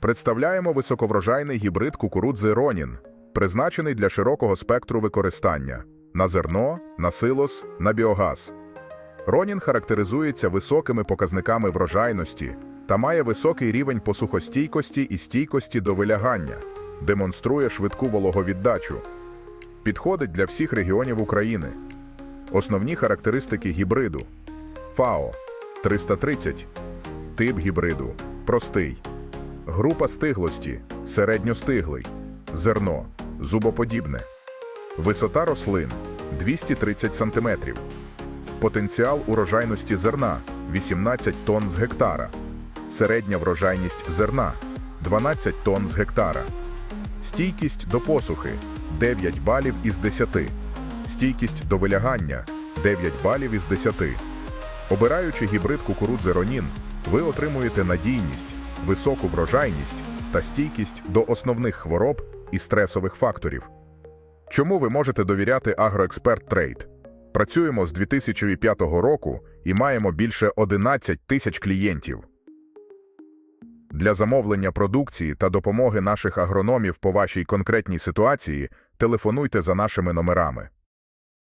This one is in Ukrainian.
Представляємо високоврожайний гібрид кукурудзи Ронін, призначений для широкого спектру використання на зерно, на силос, на біогаз. Ронін характеризується високими показниками врожайності та має високий рівень посухостійкості і стійкості до вилягання, демонструє швидку вологовіддачу. Підходить для всіх регіонів України. Основні характеристики гібриду ФАО 330, тип гібриду простий, група стиглості. Середньостиглий, зерно. Зубоподібне, висота рослин. 230 см, потенціал урожайності зерна. 18 тонн з гектара, середня врожайність зерна. 12 тонн з гектара, стійкість до посухи. 9 балів із 10, стійкість до вилягання. 9 балів із 10. Обираючи гібрид кукурудзи Ронін, ви отримуєте надійність, високу врожайність та стійкість до основних хвороб і стресових факторів. Чому ви можете довіряти Агроексперт Трейд? Працюємо з 2005 року і маємо більше 11 тисяч клієнтів. Для замовлення продукції та допомоги наших агрономів по вашій конкретній ситуації телефонуйте за нашими номерами.